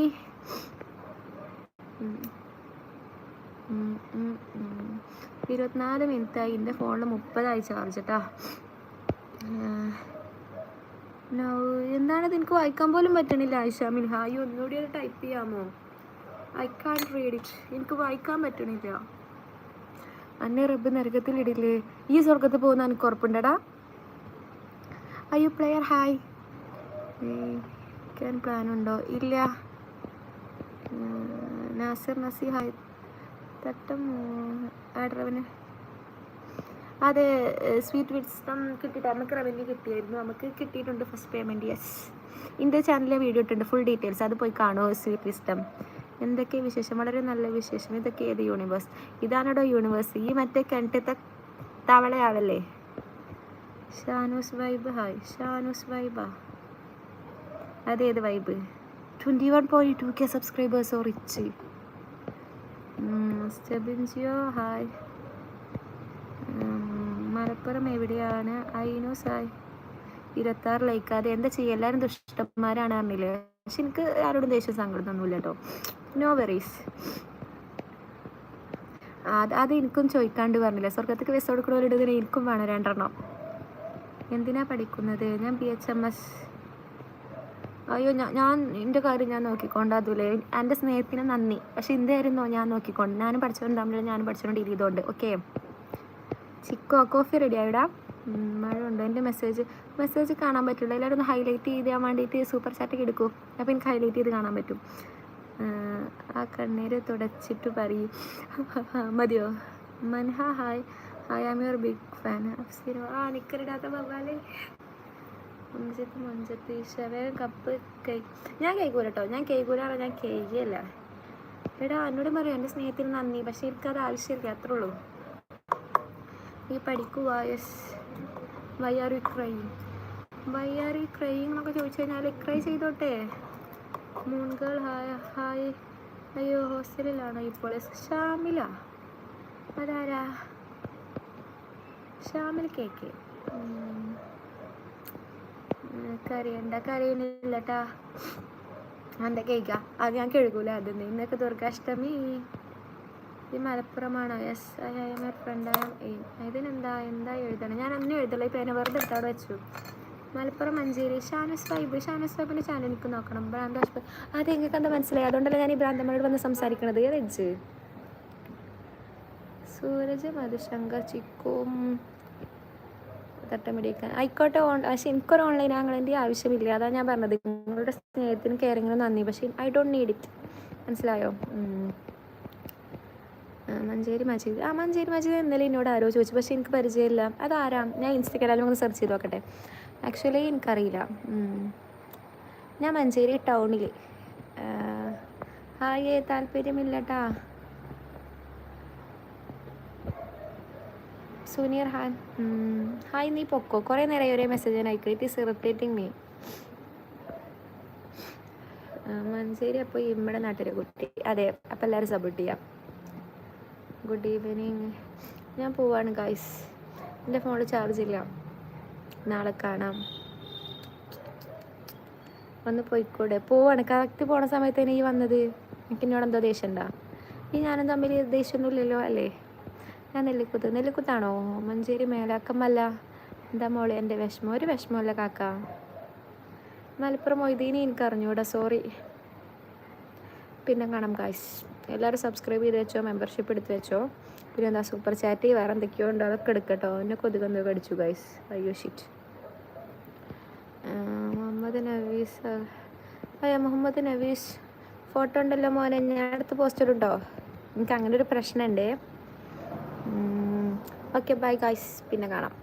ഇരുപത്തിനാല് മിനിറ്റായി എന്റെ ഫോണിൽ മുപ്പതായി ചാർജ് കേട്ടോ എന്താണത് എനിക്ക് വായിക്കാൻ പോലും പറ്റണില്ല ആയിഷാമിൽ ഹായ് ഒന്നുകൂടി അത് ടൈപ്പ് ചെയ്യാമോ? ഐ കാൺ റീഡ് ഇറ്റ് എനിക്ക് വായിക്കാൻ പറ്റണില്ല. അന്നെ റബ്ബ് നരകത്തിലിടില്ലേ ഈ സ്വർഗത്ത് പോകുന്ന എനിക്ക് ഉറപ്പുണ്ടടാ? അയ്യോ പ്ലെയർ ഹായ് പ്ലാൻ ഉണ്ടോ? ഇല്ല. നാസിർ നസി ഹായ് തട്ടം ആഡ്രവന് അതെ സ്വീറ്റ് വിറ്റ്സം കിട്ടിയിട്ട്. നമുക്ക് റവന്യൂ കിട്ടിയായിരുന്നു. നമുക്ക് കിട്ടിയിട്ടുണ്ട് ഫസ്റ്റ് പേയ്മെന്റ് യെസ് ഇന്റെ ചാനലിലെ വീഡിയോ ഇട്ടുണ്ട് ഫുൾ ഡീറ്റെയിൽസ് അത് പോയി കാണുമോ സ്വീറ്റ് വിസ്റ്റം എന്തൊക്കെ വിശേഷം? വളരെ നല്ല വിശേഷം. ഇതൊക്കെ ഏത് യൂണിവേഴ്സ് ഇതാണോ യൂണിവേഴ്സ് ഈ മറ്റേ കിണറ്റത്തെ തവളയാവല്ലേ ഷാനൂസ് വൈബ് ഹായ് ഷാനൂസ് വൈബാ അതേത് vibe twenty one point two K സബ്സ്ക്രൈബേഴ്സോ reach സ്റ്റെബിൻജിയോ ഹായ്. മലപ്പുറം എവിടെയാണ്? ഐനൂസ് സായ്. ഇരുപത്താറ് ലൈക്ക് അത് എന്താ ചെയ്യുക എല്ലാവരും ദുഷ്ടന്മാരാണ് അറിഞ്ഞില്ലേ പക്ഷെ എനിക്ക് ആരോടും ദേഷ്യം സങ്കടമൊന്നുമില്ല കേട്ടോ. നോ വെറീസ് അത് അത് എനിക്കും ചോദിക്കാണ്ട് പറഞ്ഞില്ല? സ്വർഗത്തേക്ക് വിസ കൊടുക്കണവരുടെ എനിക്കും വേണം രണ്ടെണ്ണം. എന്തിനാ പഠിക്കുന്നത്? ഞാൻ ബി എച്ച് എം എസ് അയ്യോ ഞാൻ ഞാൻ എന്റെ കാര്യം ഞാൻ നോക്കിക്കൊണ്ട് അതുലേ എന്റെ സ്നേഹത്തിന് നന്ദി. പക്ഷെ എന്തായിരുന്നോ ഞാൻ നോക്കിക്കൊണ്ട്. ഞാനും പഠിച്ചവൻ തമ്മിൽ ഞാനും പഠിച്ചവൻ ഡീൽ ചെയ്തോണ്ട്. ഓക്കെ ചിക്കോ കോഫി റെഡി ആയിടാ? മഴ ഉണ്ട് എന്റെ മെസ്സേജ് മെസ്സേജ് കാണാൻ പറ്റില്ല. എല്ലാവരും ഒന്ന് ഹൈലൈറ്റ് ചെയ്യാൻ വേണ്ടിയിട്ട് സൂപ്പർ ചാറ്റൊക്കെ എടുക്കൂ. അപ്പോൾ എനിക്ക് ഹൈലൈറ്റ് ചെയ്ത് കാണാൻ പറ്റും. ആ, കണ്ണീര് തുടച്ചിട്ട് പറയും. മതിയോ? Manha hi hi am your big fan ആ നിക്കറിടാത്ത ബവാലേ മുഞ്ചത്ത് മുഞ്ചത്ത് ഈശവേ കപ്പ് കേക്ക് ഞാൻ കേൾക്കൂല കേട്ടോ ഞാൻ കേൾക്കൂല ഞാൻ കേൾക്കുകയല്ല എടാ എന്നോട് പറയും. എന്റെ സ്നേഹത്തിന് നന്ദി. പക്ഷേ അത് ആവശ്യമില്ല. അത്രേ ഉള്ളൂ. നീ പഠിക്കുക yes. Why are you crying why are you crying എന്നൊക്കെ ചോദിച്ചു കഴിഞ്ഞാൽ ക്രൈ ചെയ്തോട്ടെ. മൂൺകൾ ഹായ് ഹായ് അയ്യോ ഹോസ്റ്റലിലാണോ ഇപ്പോൾ? ഷാമില അതാരാ? ഷാമിൽ കേക്ക് കറിയണ്ട കറിയുന്നില്ലട്ടാ എന്താ കേക്ക? അത് ഞാൻ കഴുകൂല അത് ഇന്നൊക്കെ ദുർഗാഷ്ടമി ഈ മലപ്പുറമാണോ? എസ് ഐ എം ഇതിനെന്താ എന്താ എഴുതണം? ഞാൻ അന്ന് എഴുതല ഈ പേന വെറുതെ എടുത്തവിടെ വെച്ചു. മലപ്പുറം മഞ്ചേരി ഷാനസ് വൈബ്. ഷാനസ് വൈബിന്റെ ചാനൽ എനിക്ക് നോക്കണം. ഭ്രാന്ത അത് നിങ്ങൾക്ക് എന്താ മനസ്സിലായി? അതുകൊണ്ടല്ലേ ഞാൻ ഈ ഭ്രാന്തമ്മയോട് വന്ന് സംസാരിക്കണത് ഏതജ്ജ് സൂരജ് മധുശങ്കർ ചിക്കും തട്ടമിടിക്കാൻ. ആയിക്കോട്ടെ ഓൺ പക്ഷെ എനിക്കൊരു ഓൺലൈൻ ആംഗിളിന്റെ ആവശ്യമില്ല. അതാണ് ഞാൻ പറഞ്ഞത്. നിങ്ങളുടെ സ്നേഹത്തിന് കെയറിങ്ങിനും നന്ദി. പക്ഷേ ഐ ഡോണ്ട് നീഡ് ഇറ്റ് മനസ്സിലായോ? മഞ്ചേരി മജീദ്. ആ മഞ്ചേരി മജീദ് ഇന്നലെ എന്നോട് ആരോ ചോദിച്ചു. പക്ഷേ എനിക്ക് പരിചയമില്ല. അതാരാ? ഞാൻ ഇൻസ്റ്റഗ്രാമിൽ ഒന്ന് സെർച്ച് ചെയ്ത് നോക്കട്ടെ ആക്ച്വലി എനിക്കറിയില്ല. ഞാൻ മഞ്ചേരി ടൗണിൽ ഹായ് താല്പര്യമില്ലട്ടാ. സൂനിയർ ഹാൻ ഹായ് നീ പൊക്കോ? കുറേ നേരമായി ഒരേ മെസ്സേജ് ഞാൻ അയക്കും it is irritating me Manjeri അപ്പോൾ ഇമ്മടെ നാട്ടിലെ കുട്ടി. അതെ അപ്പോൾ എല്ലാവരും സപ്പോർട്ട് ചെയ്യാം. ഗുഡ് ഈവനിങ് ഞാൻ പോവാണ് ഗൈസ് എന്റെ ഫോണിൽ ചാർജ് ഇല്ല. നാളെ കാണാം. ഒന്ന് പോയിക്കൂടെ. പോവാണ്. കറക്റ്റ് പോണ സമയത്ത് തന്നെ ഈ വന്നത്. എനിക്ക് എന്നോട് എന്തോ ദേഷ്യം ഉണ്ടാ? ഈ ഞാനും തമ്മിൽ ദേഷ്യമൊന്നുമില്ലല്ലോ അല്ലേ? ഞാൻ നെല്ലിക്കുത്ത്. നെല്ലിക്കുത്താണോ? മഞ്ചേരി മേലാക്കമ്മല്ല എന്താ മോളെ എന്റെ വിഷമം? ഒരു വിഷമമല്ല കാക്ക. മലപ്പുറം മൊയ്തീനി എനിക്ക് അറിഞ്ഞൂടാ സോറി. പിന്നെ കാണാം കാശ് എല്ലാവരും സബ്സ്ക്രൈബ് ചെയ്ത് വെച്ചോ? മെമ്പർഷിപ്പ് എടുത്ത് വെച്ചോ? പിന്നെ എന്താ സൂപ്പർ ചാറ്റ് വേറെ എന്തൊക്കെയോ ഉണ്ടോ? അതൊക്കെ എടുക്കട്ടോ. എന്നെ കൊതുകെന്തോ കടിച്ചു ഗൈസ് അയ്യോ ഷിറ്റ് മുഹമ്മദ് നവീസ്. അയ്യോ മുഹമ്മദ് നവീസ്. ഫോട്ടോ ഉണ്ടല്ലോ മോനെ. ഞാൻ അടുത്ത് പോസ്റ്റർ ഉണ്ടോ എനിക്ക് അങ്ങനെ ഒരു പ്രശ്നമുണ്ട്. ഓക്കെ ബൈ ഗൈസ് പിന്നെ കാണാം.